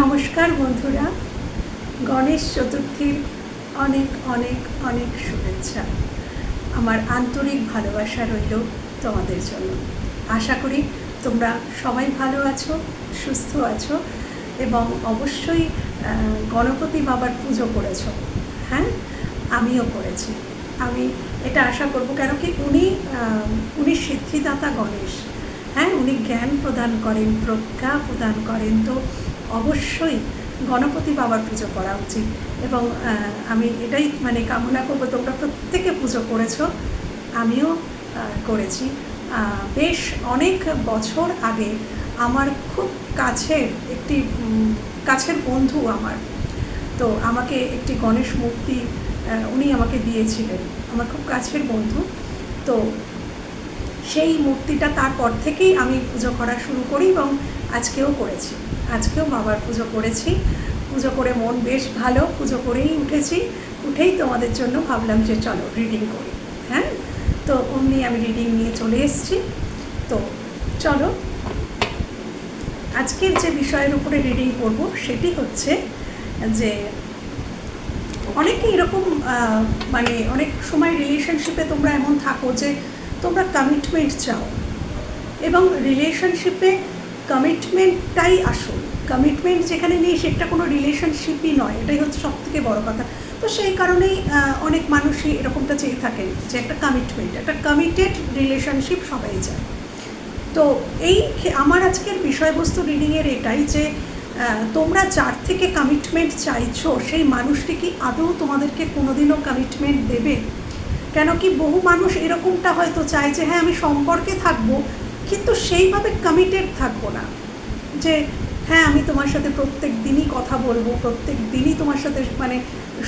নমস্কার বন্ধুরা। গণেশ চতুর্থীর অনেক অনেক অনেক শুভেচ্ছা। আমার আন্তরিক ভালোবাসা রইল তোমাদের জন্য। আশা করি তোমরা সবাই ভালো আছো, সুস্থ আছো এবং অবশ্যই গণপতি বাবার পুজো করেছ। হ্যাঁ? আমিও করেছি। আমি এটা আশা করব কেন কি উনি উনি সিদ্ধিদাতা গণেশ। হ্যাঁ? উনি জ্ঞান প্রদান করেন, প্রজ্ঞা প্রদান করেন। তো অবশ্যই গণপতি বাবার পুজো করা উচিত। এবং আমি এটাই মানে কামনা করব, তোমরা প্রত্যেকে পুজো করেছ, আমিও করেছি। বেশ অনেক বছর আগে আমার খুব কাছের একটি কাছের বন্ধু আমার, তো আমাকে একটি গণেশ মূর্তি উনি আমাকে দিয়েছিলেন, আমার খুব কাছের বন্ধু। তো সেই মূর্তিটা তারপর থেকেই আমি পুজো করা শুরু করি এবং আজকেও করেছি। আজকেও বাবার পুজো করেছি। পুজো করে মন বেশ ভালো। পুজো করেই উঠেছি। উঠেই তোমাদের জন্য ভাবলাম যে চলো রিডিং করি। হ্যাঁ? তো অমনি আমি রিডিং নিয়ে চলে এসেছি। তো চলো, আজকের যে বিষয়ের উপরে রিডিং করব সেটি হচ্ছে যে অনেকে এরকম মানে অনেক সময় রিলেশনশিপে তোমরা এমন থাকো যে তোমরা কমিটমেন্ট চাও। এবং রিলেশনশিপে কমিটমেন্টটাই আসল। কমিটমেন্ট যেখানে নেই সেটা কোনো রিলেশনশিপই নয়, এটাই হচ্ছে সব থেকে বড় কথা। তো সেই কারণেই অনেক মানুষই এরকমটা চেয়ে থাকেন যে একটা কমিটমেন্ট একটা কমিটেড রিলেশনশিপ সবাই চায়। তো এই আমার আজকের বিষয়বস্তু রিডিংয়ের এটাই যে তোমরা যার থেকে কমিটমেন্ট চাইছো, সেই মানুষটি কি আদৌ তোমাদেরকে কোনোদিনও কমিটমেন্ট দেবে? কেন কি বহু মানুষ এরকমটা হয়তো চায় যে হ্যাঁ আমি সম্পর্কে থাকব কিন্তু সেইভাবে কমিটেড থাকব না। যে হ্যাঁ আমি তোমার সাথে প্রত্যেক দিনই কথা বলব, প্রত্যেক দিনই তোমার সাথে মানে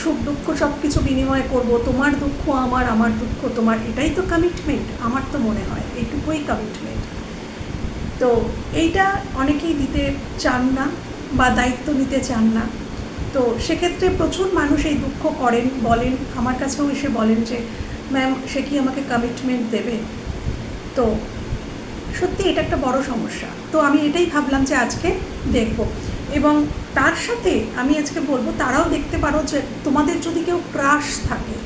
সুখ দুঃখ সব কিছু বিনিময় করব, তোমার দুঃখ আমার আমার দুঃখ তোমার। এটাই তো কমিটমেন্ট আমার তো মনে হয়, এইটুকুই কমিটমেন্ট তো এইটা অনেকেই দিতে চান না বা দায়িত্ব নিতে চান না। তো সেক্ষেত্রে প্রচুর মানুষ এই দুঃখ করেন, বলেন, আমার কাছেও এসে বলেন যে, ম্যাম, সে কি আমাকে কমিটমেন্ট দেবে? তো সত্যি এটা একটা বড় সমস্যা। তো আমি এটাই ভাবলাম যে আজকে দেখব। এবং তার সাথে আমি আজকে বলব, তারাও দেখতে পারো যে তোমাদের যদি কেউ ক্রাশ থাকে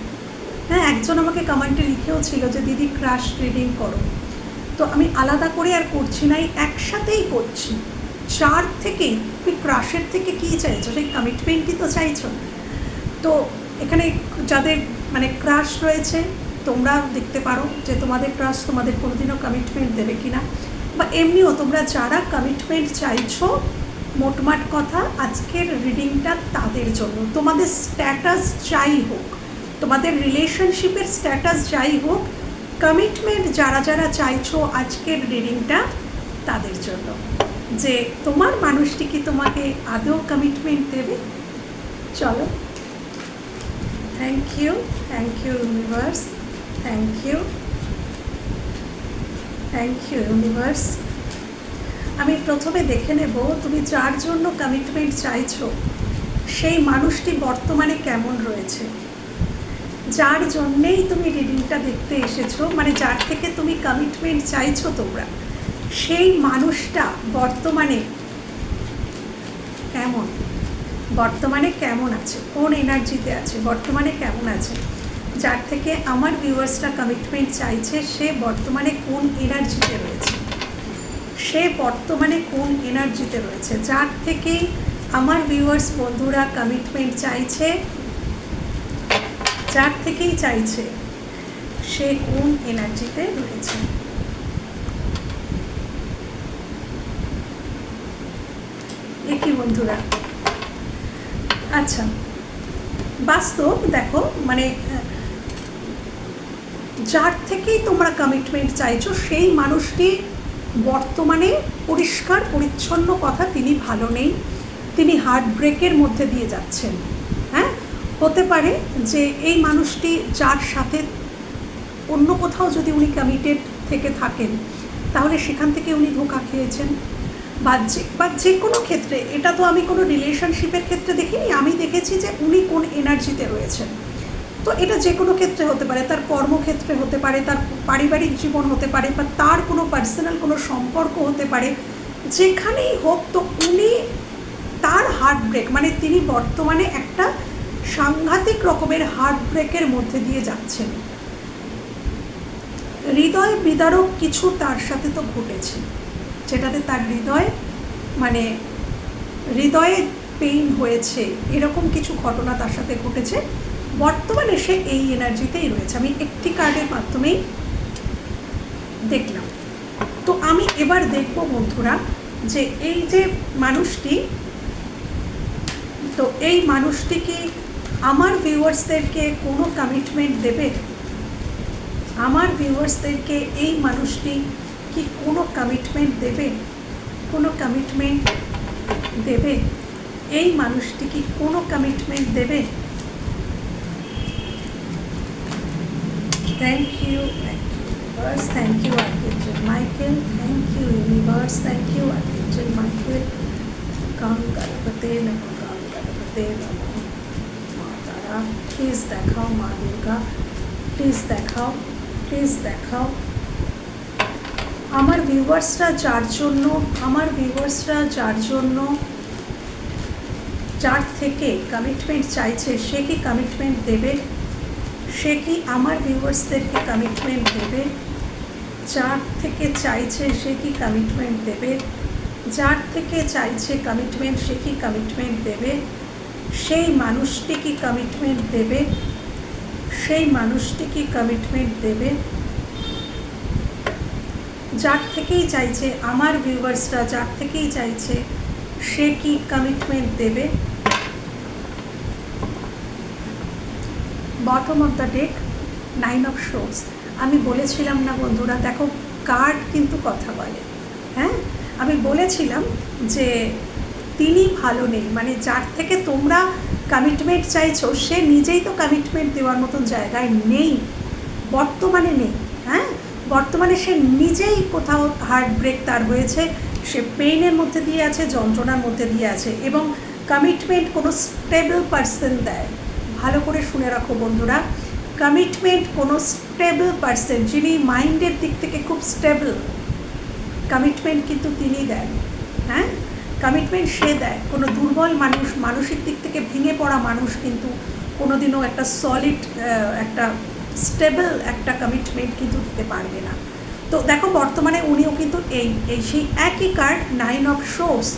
হ্যাঁ একজন আমাকে কমেন্টে লিখেও ছিল যে, দিদি ক্রাশ রিডিং করো। তো আমি আলাদা করে আর করছি না, এই একসাথেই করছি। চার থেকেই তুমি ক্রাশের থেকে কী চাইছো? সেই কমিটমেন্টই তো চাইছো। তো এখানে যাদের মানে ক্রাশ রয়েছে তোমরা দেখতে পারো যে তোমাদের ক্রাশ তোমাদের কোনোদিনও কমিটমেন্ট দেবে কিনা। বা এমনিও তোমরা যারা কমিটমেন্ট চাইছো, মোটমাট কথা আজকের রিডিংটা তাদের জন্য। তোমাদের স্ট্যাটাস যাই হোক, তোমাদের রিলেশনশিপের স্ট্যাটাস যাই হোক কমিটমেন্ট যারা যারা চাইছো আজকের রিডিংটা তাদের জন্য। যে তোমার মানুষটি কি তোমাকে আদৌ কমিটমেন্ট দেবে? চলো। Thank you thank you universe thank you thank you universe আমি প্রথমে দেখে নেব তুমি যার জন্য কমিটমেন্ট চাইছো, সেই মানুষটি বর্তমানে কেমন রয়েছে? যার জন্যেই তুমি রিডিংটা দেখতে এসেছ মানে যার থেকে তুমি কমিটমেন্ট চাইছো তোমরা, সেই মানুষটা বর্তমানে কেমন? বর্তমানে কেমন আছে? কোন এনার্জিতে আছে? বর্তমানে কেমন আছে? যার থেকে আমার ভিউয়ার্সরা কমিটমেন্ট চাইছে সে বর্তমানে কোন এনার্জিতে রয়েছে। সে বর্তমানে কোন এনার্জিতে রয়েছে। যার থেকে আমার ভিউয়ার্স বন্ধুরা কমিটমেন্ট চাইছে, যার থেকেই চাইছে সে কোন এনার্জিতে রয়েছে। এ কি বন্ধুরা? আচ্ছা বাস্তব দেখো মানে যার থেকেই তোমরা কমিটমেন্ট চাইছো, সেই মানুষটি বর্তমানে পরিষ্কার, পরিচ্ছন্ন কথা তিনি ভালো নেই। তিনি হার্ট ব্রেকের মধ্যে দিয়ে যাচ্ছেন। হ্যাঁ? হতে পারে যে এই মানুষটি যার সাথে অন্য কোথাও যদি উনি কমিটেড থেকে থাকেন, তাহলে সেখান থেকে উনি ধোকা খেয়েছেন। বা যে বা যে কোনো ক্ষেত্রে, এটা তো আমি কোনো রিলেশনশিপের ক্ষেত্রে দেখিনি, আমি দেখেছি যে উনি কোন এনার্জিতে রয়েছেন। তো এটা যে কোনো ক্ষেত্রে হতে পারে, তার কর্মক্ষেত্রে হতে পারে, তার পারিবারিক জীবন হতে পারে বা তার কোনো পার্সোনাল কোনো সম্পর্ক হতে পারে, যেখানেই হোক তো উনি তার হার্ট ব্রেক মানে তিনি বর্তমানে একটা সাংঘাতিক রকমের হার্ট ব্রেকের মধ্যে দিয়ে যাচ্ছেন। হৃদয় বিদারক কিছু তার সাথে তো ঘটেছে, যেটাতে তার হৃদয় মানে হৃদয়ে পেইন হয়েছে, এরকম কিছু ঘটনা তার সাথে ঘটেছে। বর্তমানে সে এই এনার্জিতেই রয়েছে। আমি একটি কার্ডের মাধ্যমেই দেখলাম। তো আমি এবার দেখব বন্ধুরা যে এই যে মানুষটি, তো এই মানুষটি কি আমার ভিউয়ার্সদেরকে কোনো কমিটমেন্ট দেবে? আমার ভিউয়ার্সদেরকে এই মানুষটি কি কোনো কমিটমেন্ট দেবে? কোনো কমিটমেন্ট দেবে? এই মানুষটি কি কোনো কমিটমেন্ট দেবে? Thank you universe thank you architect Michael thank you universe thank you architect Michael গান গণপতে নম গান গণপতে নম মা তারা প্লিজ দেখাও মা দুর্গা প্লিজ দেখাও প্লিজ দেখাও আমার ভিউয়ার্সরা যার জন্য আমার ভিউয়ার্সরা যার জন্য যার থেকে কমিটমেন্ট চাইছে সে কি কমিটমেন্ট দেবে সে কি আমার ভিউয়ার্সদেরকে কমিটমেন্ট দেবে? যার থেকে চাইছে সে কি কমিটমেন্ট দেবে? যার থেকে চাইছে কমিটমেন্ট সে কি কমিটমেন্ট দেবে? সেই মানুষটি কি কমিটমেন্ট দেবে? সেই মানুষটি কি কমিটমেন্ট দেবে? যার থেকেই চাইছে আমার ভিউয়ার্সরা যার থেকেই চাইছে সে কি কমিটমেন্ট দেবে? Bottom of the deck nine of shows আমি বলেছিলাম না বন্ধুরা, দেখো কার্ড কিন্তু কথা বলে হ্যাঁ? আমি বলেছিলাম যে তিনি ভালো নেই মানে যার থেকে তোমরা কমিটমেন্ট চাইছো, সে নিজেই তো কমিটমেন্ট দেওয়ার মতন জায়গায় নেই, বর্তমানে নেই হ্যাঁ? বর্তমানে সে নিজেই কোথাও হার্ট ব্রেক তার হয়েছে, সে পেইনের মধ্যে দিয়ে আছে, যন্ত্রণার মধ্যে দিয়ে আছে, এবং কমিটমেন্ট কোনো স্টেবল পার্সন দেয় ভালো করে শুনে রাখো বন্ধুরা। কমিটমেন্ট কোনো স্টেবল পার্সন যিনি মাইন্ডের দিক থেকে খুব স্টেবল কমিটমেন্ট কিন্তু তিনি দেন। হ্যাঁ? কমিটমেন্ট সে দেয়। কোনো দুর্বল মানুষ, মানসিক দিক থেকে ভেঙে পড়া মানুষ কিন্তু কোনোদিনও একটা সলিড একটা স্টেবল একটা কমিটমেন্ট কিন্তু দিতে পারবে না। তো দেখো, বর্তমানে উনিও কিন্তু এই এই সেই একই কার্ড নাইন অফ শোস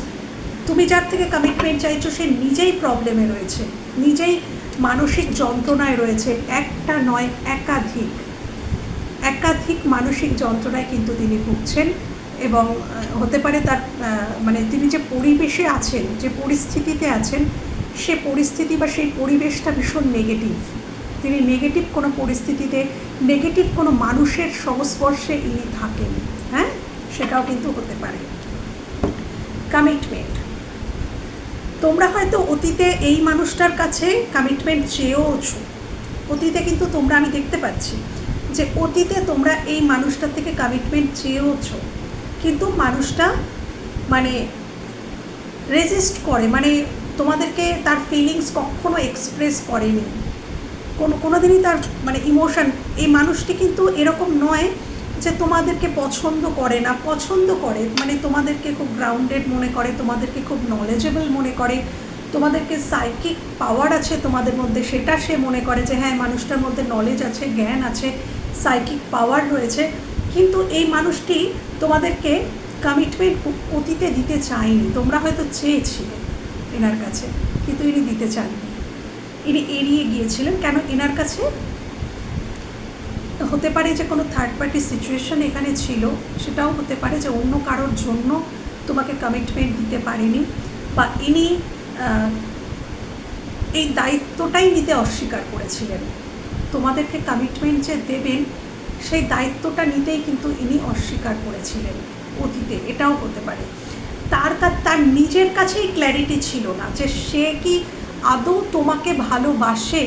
তুমি যার থেকে কমিটমেন্ট চাইছো, সে নিজেই প্রবলেমে রয়েছে। নিজেই মানসিক যন্ত্রণায় রয়েছে। একটা নয়, একাধিক। একাধিক মানসিক যন্ত্রণায় কিন্তু তিনি ভুগছেন এবং হতে পারে তার মানে তিনি যে পরিবেশে আছেন, যে পরিস্থিতিতে আছেন, সে পরিস্থিতি বা সেই পরিবেশটা ভীষণ নেগেটিভ তিনি নেগেটিভ কোনো পরিস্থিতিতে নেগেটিভ কোনো মানুষের সংস্পর্শে ইনি থাকেন। হ্যাঁ? সেটাও কিন্তু হতে পারে। কমিটমেন্ট তোমরা হয়তো অতীতে এই মানুষটার কাছে কমিটমেন্ট চেয়েওছো। অতীতে কিন্তু তোমরা, আমি দেখতে পাচ্ছি যে অতীতে তোমরা এই মানুষটার থেকে কমিটমেন্ট চেয়েওছো। কিন্তু মানুষটা মানে রেজিস্ট করে মানে তোমাদেরকে তার ফিলিংস কখনো এক্সপ্রেস করেনি। কোনো কোনো দিনই তার মানে ইমোশন এই মানুষটি কিন্তু এরকম নয় যে তোমাদেরকে পছন্দ করে না, পছন্দ করে মানে তোমাদেরকে খুব গ্রাউন্ডেড মনে করে, তোমাদেরকে খুব নলেজেবল মনে করে, তোমাদেরকে সাইকিক পাওয়ার আছে তোমাদের মধ্যে, সেটা সে মনে করে যে হ্যাঁ মানুষটার মধ্যে নলেজ আছে, জ্ঞান আছে সাইকিক পাওয়ার রয়েছে, কিন্তু এই মানুষটি তোমাদেরকে কমিটমেন্ট অতীতে দিতে চায়নি। তোমরা হয়তো চেয়েছিলে এনার কাছে, কিন্তু ইনি দিতে চাননি। ইনি এড়িয়ে গিয়েছিলেন, কেন? এনার কাছে হতে পারে যে কোনো থার্ড পার্টি সিচুয়েশন এখানে ছিল, সেটাও হতে পারে যে অন্য কারোর জন্য তোমাকে কমিটমেন্ট দিতে পারেনি বা ইনি এই দায়িত্বটাই নিতে অস্বীকার করেছিলেন। তোমাদেরকে কমিটমেন্ট যে দেবেন, সেই দায়িত্বটা নিতেই কিন্তু ইনি অস্বীকার করেছিলেন অতীতে, এটাও হতে পারে। তার তার নিজের কাছেই ক্ল্যারিটি ছিল না যে সে কি আদৌ তোমাকে ভালোবাসে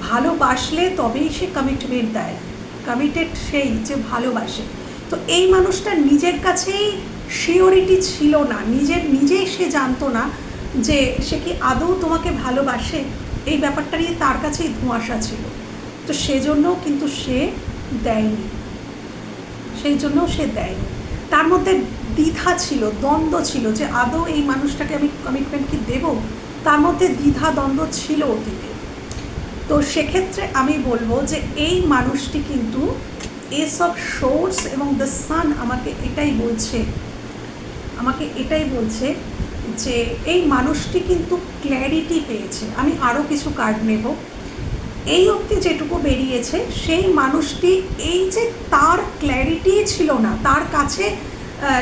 ভালোবাসলে তবেই সে কমিটমেন্ট দেয়। কমিটেড সেই যে ভালোবাসে। তো এই মানুষটা নিজের কাছেই শিওরিটি ছিল না। নিজের, নিজেই সে জানতো না যে সে কি আদৌ তোমাকে ভালোবাসে? এই ব্যাপারটা নিয়ে তার কাছেই ধোঁয়াশা ছিল। তো সেজন্য কিন্তু সে দেয়নি। সেই জন্য সে দেয়নি। তার মধ্যে দ্বিধা ছিল, দ্বন্দ্ব ছিল যে আদৌ এই মানুষটাকে আমি কমিটমেন্ট কি দেবো? তার মধ্যে দ্বিধা দ্বন্দ্ব ছিল অতীতে। তো সেক্ষেত্রে আমি বলব যে এই মানুষটি কিন্তু এসব সোর্স এবং দ্য সান আমাকে এটাই বলছে, আমাকে এটাই বলছে যে এই মানুষটি কিন্তু ক্ল্যারিটি পেয়েছে। আমি আরও কিছু কার্ড নেব। এই অবধি যেটুকু বেরিয়েছে, সেই মানুষটি এই যে তার ক্ল্যারিটি ছিল না, তার কাছে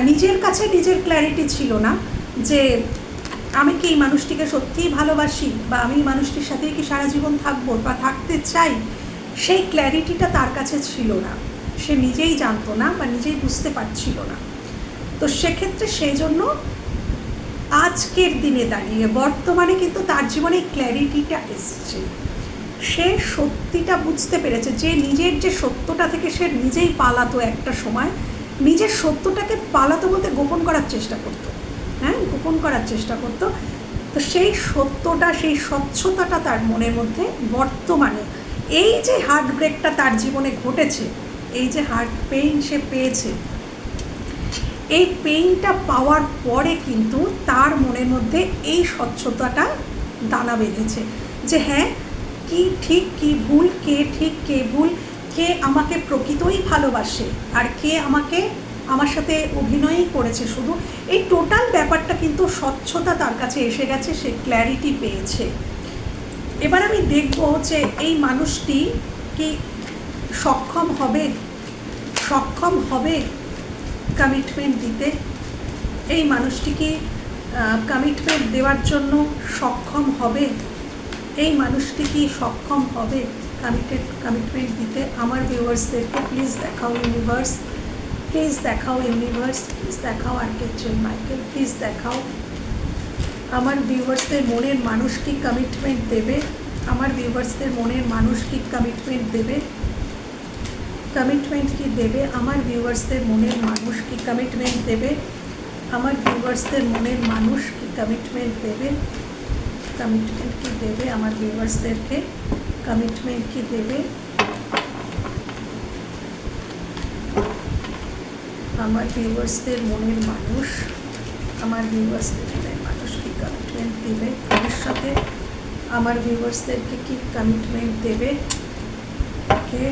নিজের কাছে নিজের ক্ল্যারিটি ছিল না যে আমি কি এই মানুষটিকে সত্যিই ভালোবাসি? বা আমি এই মানুষটির সাথেই কি সারা জীবন থাকব বা থাকতে চাই? সেই ক্ল্যারিটিটা তার কাছে ছিল না। সে নিজেই জানতো না বা নিজেই বুঝতে পারছিল না। তো সেক্ষেত্রে সেই জন্য আজকের দিনে দাঁড়িয়ে, বর্তমানে কিন্তু তার জীবনে ক্ল্যারিটিটা এসছে। সে সত্যিটা বুঝতে পেরেছে। যে নিজের যে সত্যটা থেকে সে নিজেই পালাতো একটা সময়, নিজের সত্যটাকে পালাতো বলতে গোপন করার চেষ্টা করতো। হ্যাঁ গোপন করার চেষ্টা করতো। তো সেই সত্যটা, সেই স্বচ্ছতাটা তার মনের মধ্যে বর্তমানে। এই যে হার্ট ব্রেকটা তার জীবনে ঘটেছে, এই যে হার্ট পেইন সে পেয়েছে, এই পেইনটা পাওয়ার পরে কিন্তু তার মনের মধ্যে এই স্বচ্ছতাটা দানা বেঁধেছে যে হ্যাঁ কি ঠিক, কি ভুল, কে ঠিক, কে ভুল, কে আমাকে প্রকৃতই ভালোবাসে আর কে আমাকে আমার সাথে অভিনয়ই করেছে। শুধু এই টোটাল ব্যাপারটা কিন্তু স্বচ্ছতা তার কাছে এসে গেছে, সে ক্ল্যারিটি পেয়েছে। এবার আমি দেখব যে এই মানুষটি কি সক্ষম হবে সক্ষম হবে কমিটমেন্ট দিতে? এই মানুষটি কি কমিটমেন্ট দেওয়ার জন্য সক্ষম হবে? এই মানুষটি কি সক্ষম হবে কমিটেড কমিটমেন্ট দিতে? আমার ভিউয়ার্সদেরকে প্লিজ দেখাও ইউনিভার্স প্লিজ দেখাও ইউনিভার্স প্লিজ দেখাও আর্কেচুয়াল মাইকেল প্লিজ দেখাও। আমার ভিউয়ার্সদের মনের মানুষ কি কমিটমেন্ট দেবে? আমার ভিউয়ার্সদের মনের মানুষ কি কমিটমেন্ট দেবে? কমিটমেন্ট কি দেবে? আমার ভিউয়ার্সদের মনের মানুষ কি কমিটমেন্ট দেবে? আমার ভিউয়ার্সদের মনের মানুষ কি কমিটমেন্ট দেবে? কমিটমেন্ট কি দেবে? আমার ভিউয়ার্সদেরকে কমিটমেন্ট কি দেবে? আমার ভিউয়ার্সদের মনের মানুষ, আমার ভিউয়ার্সদের মনের মানুষ কি কমিটমেন্ট দেবে ভবিষ্যতে? আমার ভিউয়ার্সদেরকে কি কমিটমেন্ট দেবে? ওকে?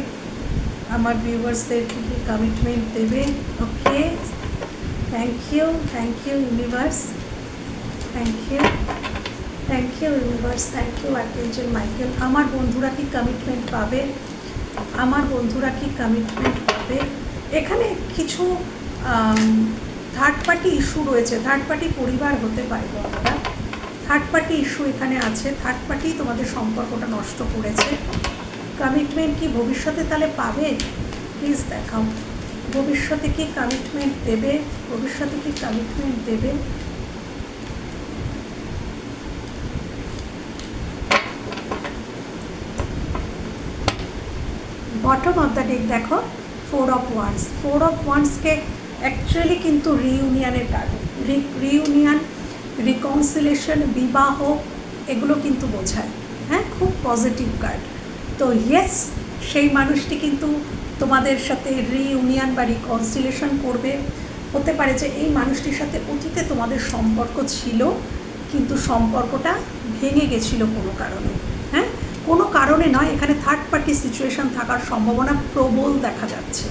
আমার ভিউয়ার্সদেরকে কি কমিটমেন্ট দেবে? Okay? Thank you thank you universe thank you thank you universe thank you archangel Michael আমার বন্ধুরা কি কমিটমেন্ট পাবে? আমার বন্ধুরা কি কমিটমেন্ট পাবে? এখানে কিছু থার্ড পার্টি ইস্যু রয়েছে। থার্ড পার্টি পরিবার হতে পারে বন্ধুরা। থার্ড পার্টি ইস্যু এখানে আছে। থার্ড পার্টি তোমাদের সম্পর্কটা নষ্ট করেছে। কমিটমেন্ট কি ভবিষ্যতে তাহলে পাবে? প্লিজ দেখাও। ভবিষ্যতে কি কমিটমেন্ট দেবে? ভবিষ্যতে কি কমিটমেন্ট দেবে? বটম অফ দ্য ডেক দেখো। Four of wands four of ওয়ান্সকে actually কিন্তু রিউনিয়নের কার্ড রিউনিয়ন রিকনসিলেশন বিবাহ, এগুলো কিন্তু বোঝায়। হ্যাঁ খুব পজিটিভ কার্ড তো ইয়েস সেই মানুষটি কিন্তু তোমাদের সাথে রিউনিয়ন বা রিকনসিলেশন করবে। হতে পারে যে এই মানুষটির সাথে অতীতে তোমাদের সম্পর্ক ছিল, কিন্তু সম্পর্কটা ভেঙে গেছিল কোনো কারণে। হ্যাঁ কোনো কারণে নয়, এখানে থার্ড পার্টি সিচুয়েশন থাকার সম্ভাবনা প্রবল দেখা যাচ্ছে।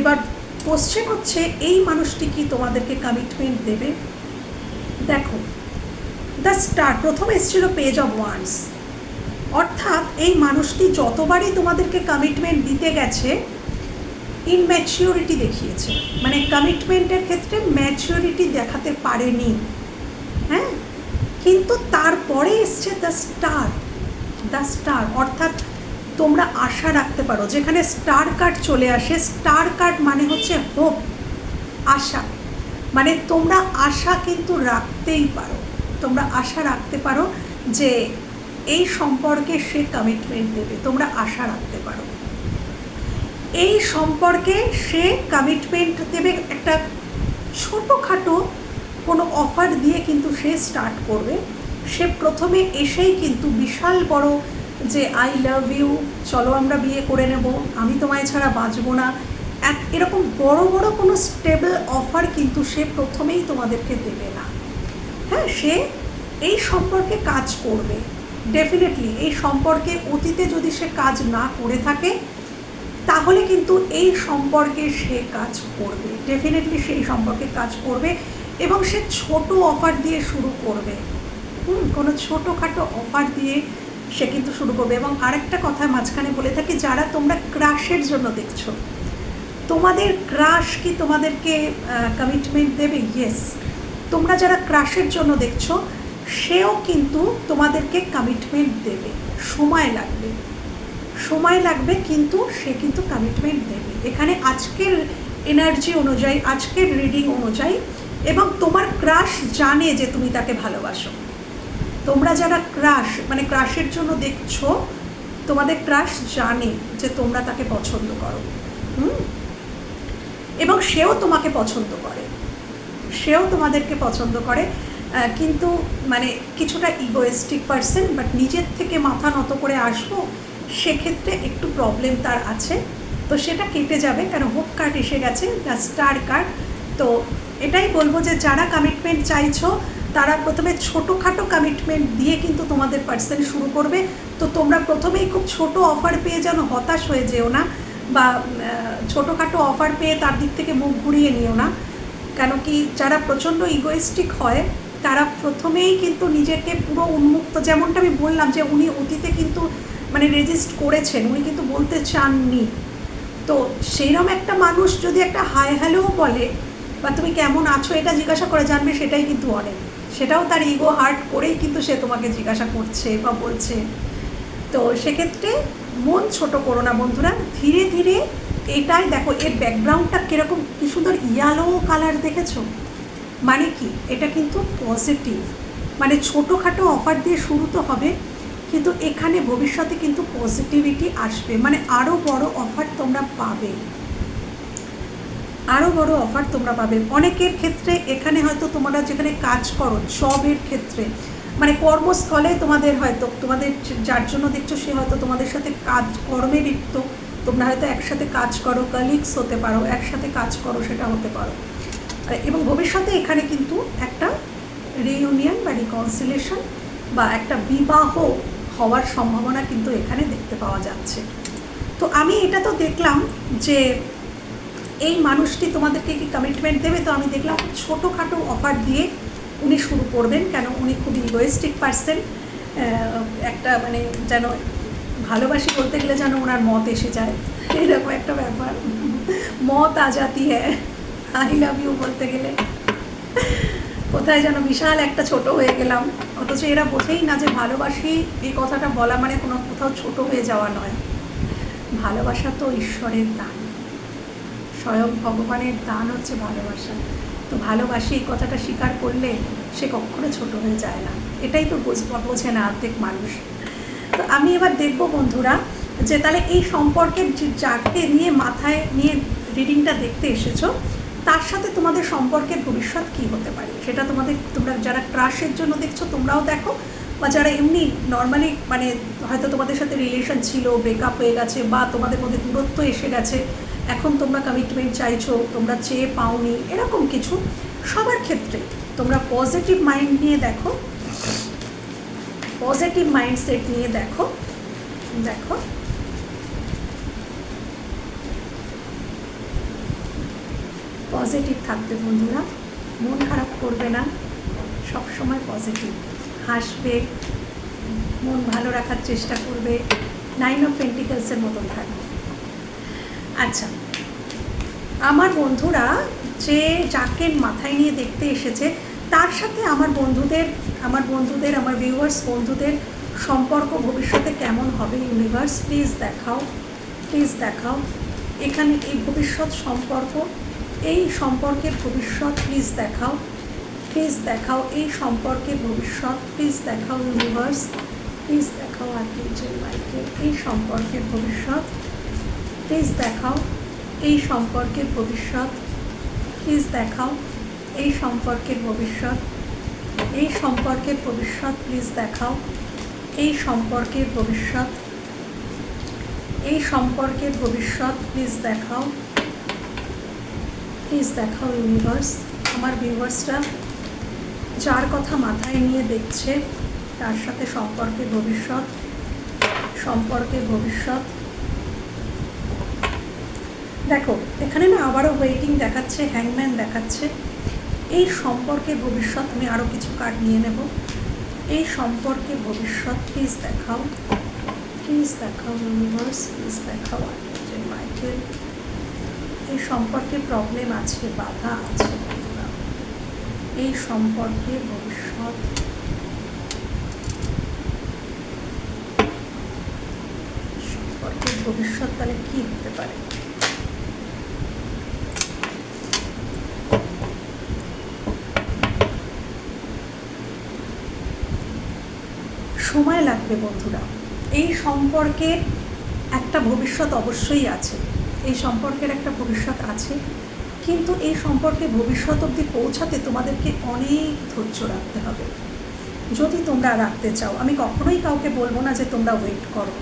এবার কোশ্চেন হচ্ছে, এই মানুষটি কি তোমাদেরকে কমিটমেন্ট দেবে? দেখো দ্য স্টার প্রথম এসেছিল পেজ অফ ওয়ান্স অর্থাৎ এই মানুষটি যতবারই তোমাদেরকে কমিটমেন্ট দিতে গেছে ইনম্যাচিওরিটি দেখিয়েছে। মানে কমিটমেন্টের ক্ষেত্রে ম্যাচিওরিটি দেখাতে পারেনি। হ্যাঁ? কিন্তু তারপরে এসছে দ্য স্টার দ্য স্টার অর্থাৎ তোমরা আশা রাখতে পারো। যেখানে স্টার কার্ড চলে আসে স্টার কার্ড মানে হচ্ছে হোপ আশা। মানে তোমরা আশা কিন্তু রাখতেই পারো। তোমরা আশা রাখতে পারো যে এই সম্পর্কে সে কমিটমেন্ট দেবে। তোমরা আশা রাখতে পারো। এই সম্পর্কে সে কমিটমেন্ট দেবে একটা ছোটোখাটো কোনো অফার দিয়ে কিন্তু সে স্টার্ট করবে। সে প্রথমে এসেই কিন্তু বিশাল বড় যে আই লাভ ইউ চলো আমরা বিয়ে করে নেব, আমি তোমায় ছাড়া বাঁচবো না। এক- এরকম বড় বড় কোনো স্টেবল অফার কিন্তু সে প্রথমেই তোমাদেরকে দেবে না। হ্যাঁ সে এই সম্পর্কে কাজ করবে। ডেফিনেটলি এই সম্পর্কে অতীতে যদি সে কাজ না করে থাকে, তাহলে কিন্তু এই সম্পর্কে সে কাজ করবে। ডেফিনেটলি সেই সম্পর্কে কাজ করবে এবং সে ছোট অফার দিয়ে শুরু করবে। হুম, কোনো ছোটোখাটো অফার দিয়ে সে কিন্তু শুরু করবে। এবং আরেকটা কথা মাঝখানে বলে থাকি, যারা তোমরা ক্রাশের জন্য দেখছ, তোমাদের ক্রাশ কি তোমাদেরকে কমিটমেন্ট দেবে? ইয়েস তোমরা যারা ক্রাশের জন্য দেখছ, সেও কিন্তু তোমাদেরকে কমিটমেন্ট দেবে। সময় লাগবে। সময় লাগবে কিন্তু সে কিন্তু কমিটমেন্ট দেবে। এখানে আজকের এনার্জি অনুযায়ী, আজকের রিডিং অনুযায়ী, এবং তোমার ক্রাশ জানে যে তুমি তাকে ভালোবাসো। তোমরা যারা ক্রাশ মানে ক্রাশের জন্য দেখছ, তোমাদের ক্রাশ জানে যে তোমরা তাকে পছন্দ করো। হুম? এবং সেও তোমাকে পছন্দ করে। সেও তোমাদেরকে পছন্দ করে। কিন্তু মানে কিছুটা ইগোয়েস্টিক পার্সন বাট নিজের থেকে মাথা নত করে আসব, সেক্ষেত্রে একটু প্রবলেম তার আছে। তো সেটা কেটে যাবে কারণ হোপ কার্ড এসে গেছে স্টার কার্ড তো এটাই বলব যে, যারা কমিটমেন্ট চাইছো তারা প্রথমে ছোটোখাটো কমিটমেন্ট দিয়ে কিন্তু তোমাদের পার্সন শুরু করবে। তো তোমরা প্রথমেই খুব ছোট অফার পেয়ে যেন হতাশ হয়ে যেও না বা ছোটোখাটো অফার পেয়ে তার দিক থেকে মুখ ঘুরিয়ে নিও না। কেন কি যারা প্রচণ্ড ইগোয়েস্টিক হয়, তারা প্রথমেই কিন্তু নিজেকে পুরো উন্মুক্ত, যেমনটা আমি বললাম যে উনি অতীতে কিন্তু মানে রেজিস্ট করেছেন, উনি কিন্তু বলতে চাননি। তো সেইরকম একটা মানুষ যদি একটা হাই হ্যালোও বলে, বা তুমি কেমন আছো? এটা জিজ্ঞাসা করে জানবে, সেটাই কিন্তু অনেক। সেটাও তার ইগো হার্ট করেই কিন্তু সে তোমাকে জিজ্ঞাসা করছে বা বলছে। তো সেক্ষেত্রে মন ছোট করো না বন্ধুরা, ধীরে ধীরে এটাই দেখো, এর ব্যাকগ্রাউন্ডটা কীরকম, কি সুন্দর ইয়ালো কালার দেখেছ? মানে কি? এটা কিন্তু পজিটিভ মানে ছোটোখাটো অফার দিয়ে শুরু তো হবে, কিন্তু এখানে ভবিষ্যতে কিন্তু পজিটিভিটি আসবে। মানে আরও বড় অফার তোমরা পাবে। আরও বড় অফার তোমরা পাবে। অনেকের ক্ষেত্রে এখানে হয়তো তোমরা যেখানে কাজ করো জবের ক্ষেত্রে মানে কর্মস্থলে তোমাদের হয়তো, তোমাদের যার জন্য দেখছ সে হয়তো তোমাদের সাথে কাজ, কর্মে লিপ্ত। তোমরা হয়তো একসাথে কাজ করো কালিগস হতে পারো, একসাথে কাজ করো, সেটা হতে পারো। এবং ভবিষ্যতে এখানে কিন্তু একটা রিইউনিয়ন বা রিকনসিলেশন বা একটা বিবাহ হওয়ার সম্ভাবনা কিন্তু এখানে দেখতে পাওয়া যাচ্ছে। তো আমি এটা তো দেখলাম যে এই মানুষটি তোমাদেরকে কি কমিটমেন্ট দেবে? তো আমি দেখলাম ছোটোখাটো অফার দিয়ে উনি শুরু করবেন, কেন উনি খুব ইগোয়েস্টিক পার্সন একটা মানে যেন ভালোবাসি বলতে গেলে যেন ওনার মত এসে যায়। এরকম একটা ব্যাপার। মত আ জাতি হ্যাঁ। আই লাভ ইউ বলতে গেলে। কোথায় যেন বিশাল একটা ছোট হয়ে গেলাম। অথচ এরা বোঝেই না যে ভালোবাসি, এই কথাটা বলা মানে কোনো কোথাও ছোট হয়ে যাওয়া নয়। ভালোবাসা তো ঈশ্বরের দান। স্বয়ং ভগবানের দান হচ্ছে ভালোবাসা। তো ভালোবাসি এই কথাটা স্বীকার করলে সে কখনো ছোট হয়ে যায় না। এটাই তো বোঝ- না অর্ধেক মানুষ। তো আমি এবার দেখব বন্ধুরা যে তাহলে এই সম্পর্কের যাকে নিয়ে মাথায় নিয়ে রিডিংটা দেখতে এসেছ, তার সাথে তোমাদের সম্পর্কের ভবিষ্যৎ কী হতে পারে? সেটা তোমাদের, তোমরা যারা ক্রাশের জন্য দেখছ, তোমরাও দেখো। বা যারা এমনি নর্মালি মানে হয়তো তোমাদের সাথে রিলেশন ছিল ব্রেকআপ হয়ে গেছে, বা তোমাদের মধ্যে দূরত্ব এসে গেছে এখন তোমরা কমিটমেন্ট চাইছো, তোমরা চেয়ে পাওনি, এরকম কিছু। সবার ক্ষেত্রে তোমরা পজিটিভ মাইন্ড নিয়ে দেখো। পজিটিভ মাইন্ডসেট নিয়ে দেখো। দেখো। পজিটিভ থাকবে বন্ধুরা, মন খারাপ করবে না সব সময় পজিটিভ হাসবে, মন ভালো রাখার চেষ্টা করবে নাইন অফ পেন্টিকেলসের মতন থাকবে। আচ্ছা। আমার বন্ধুরা যে যাকে মাথায় নিয়ে দেখতে এসেছে, তার সাথে আমার বন্ধুদের আমার বন্ধুদের, আমার ভিউয়ার্স বন্ধুদের সম্পর্ক ভবিষ্যতে কেমন হবে ইউনিভার্স প্লিজ দেখাও প্লিজ দেখাও। এখানে এই ভবিষ্যৎ সম্পর্ক, এই সম্পর্কের ভবিষ্যৎ প্লিজ দেখাও প্লিজ দেখাও। এই সম্পর্কের ভবিষ্যৎ প্লিজ দেখাও ইউনিভার্স প্লিজ দেখাও আর্কিঞ্জেল মাইকেল এই সম্পর্কের ভবিষ্যৎ প্লিজ দেখাও এই সম্পর্কের ভবিষ্যৎ। প্লিজ দেখাও এই সম্পর্কের ভবিষ্যৎ। এই সম্পর্কের ভবিষ্যৎ প্লিজ দেখাও এই সম্পর্কের ভবিষ্যৎ। এই সম্পর্কের ভবিষ্যৎ প্লিজ দেখাও। প্লিজ দেখাও ইউনিভার্স, আমার ভিউভার্সরা যার কথা মাথায় নিয়ে দেখছে, তার সাথে সম্পর্কের ভবিষ্যৎ সম্পর্কের ভবিষ্যৎ। দেখো, এখানে না আবারও ওয়েটিং দেখাচ্ছে হ্যাংম্যান দেখাচ্ছে। এই সম্পর্কে ভবিষ্যৎ আমি আরও কিছু কার্ড নিয়ে নেব। এই সম্পর্কে ভবিষ্যৎ প্লিজ দেখাও। প্লিজ দেখাও ইউনিভার্স প্লিজ দেখাও মাইকেল। এই সম্পর্কে প্রবলেম আছে, বাধা আছে। এই সম্পর্কে ভবিষ্যৎ। সম্পর্কে ভবিষ্যৎ তাহলে কী হতে পারে? সময় লাগবে বন্ধুরা। এই সম্পর্কে একটা ভবিষ্যৎ অবশ্যই আছে। এই সম্পর্কের একটা ভবিষ্যৎ আছে। কিন্তু এই সম্পর্কে ভবিষ্যৎ অবধি পৌঁছাতে তোমাদেরকে অনেক ধৈর্য রাখতে হবে। যদি তোমরা রাখতে চাও, আমি কখনোই কাউকে বলব না যে তোমরা ওয়েট করো।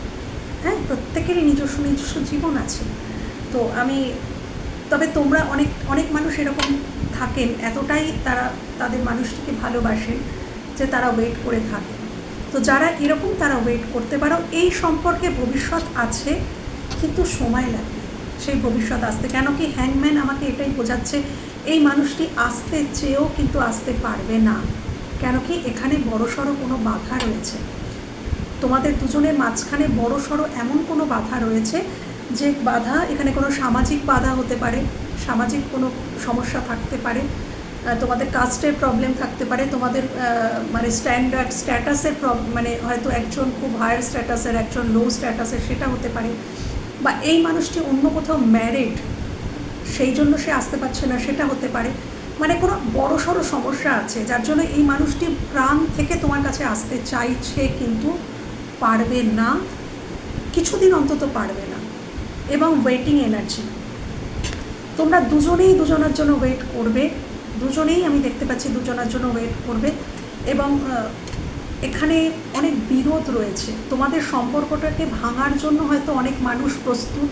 হ্যাঁ প্রত্যেকেরই নিজস্ব নিজস্ব জীবন আছে। তো আমি, তবে তোমরা অনেক অনেক মানুষ এরকম থাকেন, এতটাই তারা, তাদের মানুষটিকে ভালোবাসেন যে তারা ওয়েট করে থাকে। তো যারা এরকম তারা ওয়েট করতে পারো। এই সম্পর্কে ভবিষ্যৎ আছে, কিন্তু সময় লাগবে। সেই ভবিষ্যৎ আসতে কেন কি হ্যাংম্যান আমাকে এটাই বোঝাচ্ছে, এই মানুষটি আসতে চেয়েও কিন্তু আসতে পারবে না। কেন কি এখানে বড়সড় কোনো বাধা রয়েছে। তোমাদের দুজনের মাঝখানে বড়সড় এমন কোনো বাধা রয়েছে যে বাধা, এখানে কোনো সামাজিক বাধা হতে পারে, সামাজিক কোনো সমস্যা থাকতে পারে তোমাদের কাস্টের প্রবলেম থাকতে পারে, তোমাদের মানে স্ট্যান্ডার্ড স্ট্যাটাসের মানে হয়তো একজন খুব হায়ার স্ট্যাটাসের একজন লো স্ট্যাটাসের সেটা হতে পারে। বা এই মানুষটি অন্য কোথাও ম্যারিড সেই জন্য সে আসতে পারছে না, সেটা হতে পারে। মানে কোনো বড় সড়ো সমস্যা আছে, যার জন্য এই মানুষটি প্রাণ থেকে তোমার কাছে আসতে চাইছে কিন্তু পারবে না, কিছুদিন অন্তত পারবে না। এবং ওয়েটিং এনার্জি তোমরা দুজনেই দুজনের জন্য ওয়েট করবে। দুজনেই আমি দেখতে পাচ্ছি, দুজনের জন্য ওয়েট করবে এবং এখানে অনেক বিরোধ রয়েছে। তোমাদের সম্পর্কটাকে ভাঙার জন্য হয়তো অনেক মানুষ প্রস্তুত।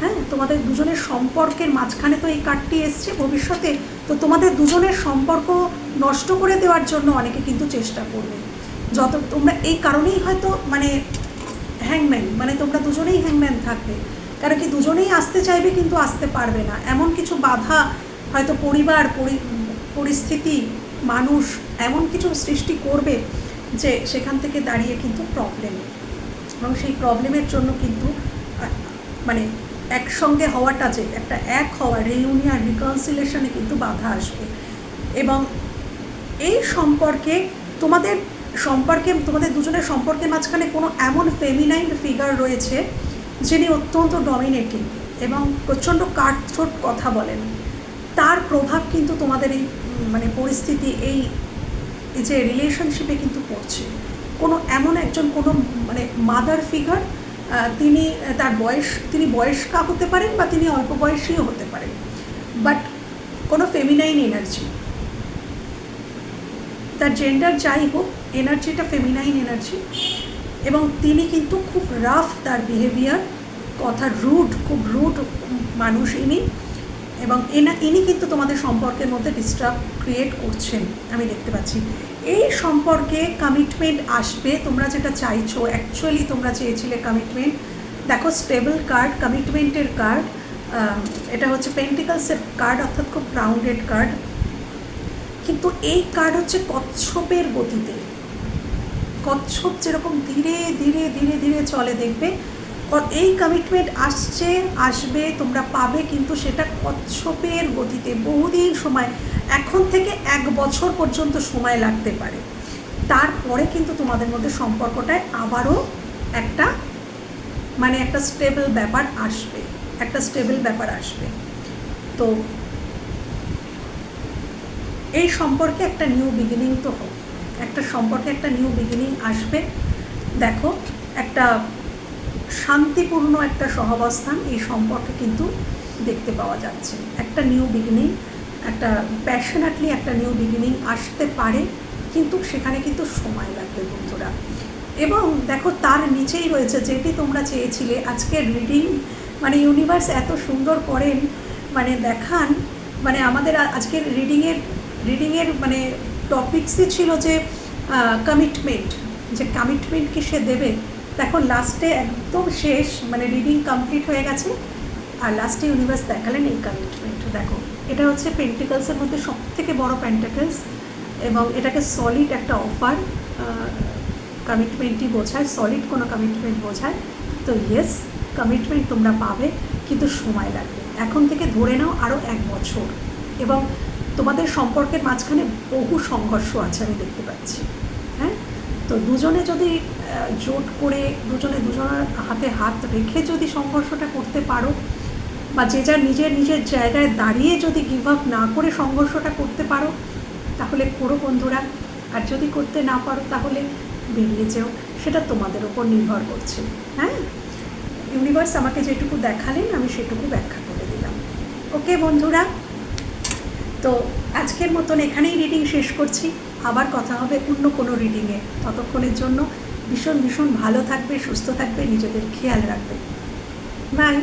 হ্যাঁ তোমাদের দুজনের সম্পর্কের মাঝখানে তো এই কার্ডটি এসছে, ভবিষ্যতে তো তোমাদের দুজনের সম্পর্ক নষ্ট করে দেওয়ার জন্য অনেকে কিন্তু চেষ্টা করবে। যত, তোমরা এই কারণেই হয়তো মানে হ্যাংম্যান মানে তোমরা দুজনেই হ্যাংম্যান থাকবে। কারণ কি দুজনেই আসতে চাইবে কিন্তু আসতে পারবে না। এমন কিছু বাধা হয়তো পরিবার, পরি- পরিস্থিতি, মানুষ এমন কিছু সৃষ্টি করবে যে সেখান থেকে দাঁড়িয়ে কিন্তু প্রবলেম এবং সেই প্রবলেমের জন্য কিন্তু মানে একসঙ্গে হওয়াটা যে একটা এক হওয়া রিউনিয়ন রিকনসিলেশনে কিন্তু বাধা আসবে। এবং এই সম্পর্কে তোমাদের সম্পর্কে, তোমাদের দুজনের সম্পর্কের মাঝখানে কোনো এমন ফেমিনাইন ফিগার রয়েছে যিনি অত্যন্ত ডমিনেটিং এবং প্রচণ্ড কাটছোট কথা বলেন। তার প্রভাব কিন্তু তোমাদের এই মানে পরিস্থিতি, এই যে রিলেশনশিপে কিন্তু পড়ছে। কোনো, এমন একজন কোনো মানে মাদার ফিগার তিনি, তার বয়স, তিনি বয়স্কা হতে পারেন বা তিনি অল্প বয়সীও হতে পারেন। বাট কোনো ফেমিনাইন এনার্জি তার জেন্ডার যাই হোক এনার্জিটা ফেমিনাইন এনার্জি এবং তিনি কিন্তু খুব রাফ তার বিহেভিয়ার কথা রুড খুব রুড মানুষ ইনি। এবং এনা, ইনি কিন্তু তোমাদের সম্পর্কের মধ্যে ডিস্টার্ব ক্রিয়েট করছেন, আমি দেখতে পাচ্ছি। এই সম্পর্কে কমিটমেন্ট আসবে, তোমরা যেটা চাইছো অ্যাকচুয়ালি তোমরা চেয়েছিলে কমিটমেন্ট দেখো স্টেবল কার্ড কমিটমেন্টের কার্ড এটা হচ্ছে পেন্টিকালসের কার্ড অর্থাৎ খুব গ্রাউন্ডেড কার্ড কিন্তু এই কার্ড হচ্ছে কচ্ছপের গতিতে। কচ্ছপ যেরকম ধীরে ধীরে ধীরে ধীরে চলে দেখবে এই কমিটমেন্ট আসছে, আসবে, তোমরা পাবে কিন্তু সেটা কচ্ছপের গতিতে। বহুদিন সময়, এখন থেকে এক বছর পর্যন্ত সময় লাগতে পারে। তারপরে কিন্তু তোমাদের মধ্যে সম্পর্কটায় আবারও একটা মানে একটা স্টেবল ব্যাপার আসবে, একটা স্টেবল ব্যাপার আসবে। তো এই সম্পর্কে একটা নিউ বিগিনিং তো হোক একটা সম্পর্কে একটা নিউ বিগিনিং আসবে। দেখো, একটা শান্তিপূর্ণ একটা সহাবস্থান এই সম্পর্কে কিন্তু দেখতে পাওয়া যাচ্ছে। একটা নিউ বিগিনিং একটা প্যাশনেটলি একটা নিউ বিগিনিং আসতে পারে, কিন্তু সেখানে কিন্তু সময় লাগবে বন্ধুরা। এবং দেখো তার নিচেই রয়েছে যেটি তোমরা চেয়েছিলে আজকের রিডিং মানে ইউনিভার্স এত সুন্দর করেন মানে দেখান মানে আমাদের আজকের রিডিংয়ের রিডিংয়ের মানে টপিক্সই ছিল যে কমিটমেন্ট যে কমিটমেন্ট কি সে দেবে? দেখো লাস্টে একদম শেষ মানে রিডিং কমপ্লিট হয়ে গেছে। আর লাস্টে ইউনিভার্স দেখালেন এই কমিটমেন্ট দেখো। এটা হচ্ছে পেন্টিকলসের মধ্যে সব থেকে বড় পেন্টিকলস এবং এটাকে সলিড একটা অফার কমিটমেন্টই বোঝায় সলিড কোনো কমিটমেন্ট বোঝায়। তো ইয়েস কমিটমেন্ট তোমরা পাবে, কিন্তু সময় লাগবে। এখন থেকে ধরে নাও আরও এক বছর। এবং তোমাদের সম্পর্কের মাঝখানে বহু সংঘর্ষ আছে, আমি দেখতে পাচ্ছি। তো দুজনে যদি জোট করে দুজনে দুজনের হাতে হাত রেখে যদি সংঘর্ষটা করতে পারো, বা যে যার নিজের নিজের জায়গায় দাঁড়িয়ে যদি গিভ আপ না করে সংঘর্ষটা করতে পারো, তাহলে করো বন্ধুরা। আর যদি করতে না পারো, তাহলে বেরিয়ে যেও। সেটা তোমাদের ওপর নির্ভর করছে। হ্যাঁ? ইউনিভার্স আমাকে যেটুকু দেখালেন, আমি সেটুকু ব্যাখ্যা করে দিলাম। ওকে বন্ধুরা, তো আজকের মতন এখানেই রিডিং শেষ করছি। আবার কথা হবে অন্য কোনো রিডিংয়ে ততক্ষণের জন্য ভীষণ ভীষণ ভালো থাকবে, সুস্থ থাকবে, নিজেদের খেয়াল রাখবে। বাই